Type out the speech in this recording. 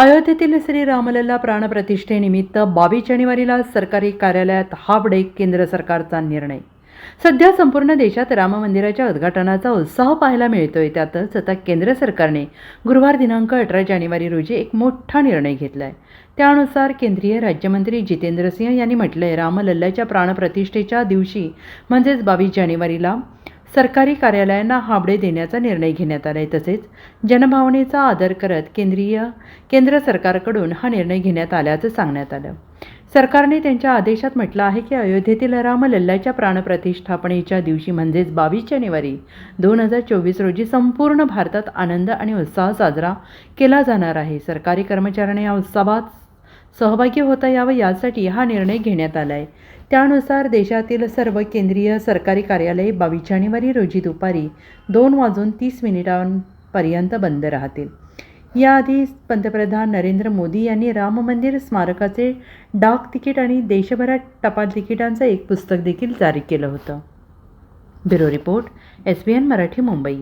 अयोध्येतील श्री रामलल्ला प्राणप्रतिष्ठेनिमित्त बावीस जानेवारीला सरकारी कार्यालयात हाफ डे केंद्र सरकारचा निर्णय. सध्या संपूर्ण देशात राम मंदिराच्या उद्घाटनाचा उत्साह पाहायला मिळतोय. त्यातच आता केंद्र सरकारने गुरुवार दिनांक अठरा जानेवारी रोजी एक मोठा निर्णय घेतला आहे त्यानुसार केंद्रीय राज्यमंत्री जितेंद्र सिंह यांनी म्हटलंय रामलल्लाच्या प्राणप्रतिष्ठेच्या दिवशी म्हणजेच बावीस जानेवारीला सरकारी कार्यालयांना हाबडे देण्याचा निर्णय घेण्यात आला आहे तसेच जनभावनेचा आदर करत केंद्रीय केंद्र सरकारकडून हा निर्णय घेण्यात आल्याचं सांगण्यात आलं. सरकारने त्यांच्या आदेशात म्हटलं आहे की अयोध्येतील रामलल्लाच्या प्राणप्रतिष्ठापनेच्या दिवशी म्हणजेच बावीस जानेवारी दोन हजार चोवीस रोजी संपूर्ण भारतात आनंद आणि उत्साह साजरा केला जाणार आहे. सरकारी कर्मचाऱ्यांना या उत्सवात सहभागी होता यावं यासाठी हा निर्णय घेण्यात आला आहे त्यानुसार देशातील सर्व केंद्रीय सरकारी कार्यालये बावीस जानेवारी रोजी दुपारी दोन वाजून तीस मिनिटांपर्यंत बंद राहतील. याआधी पंतप्रधान नरेंद्र मोदी यांनी राम मंदिर स्मारकाचे डाक तिकीट आणि देशभरात टपाल तिकिटांचं एक पुस्तक देखील जारी केलं होतं. Bureau report S B N Marathi Mumbai.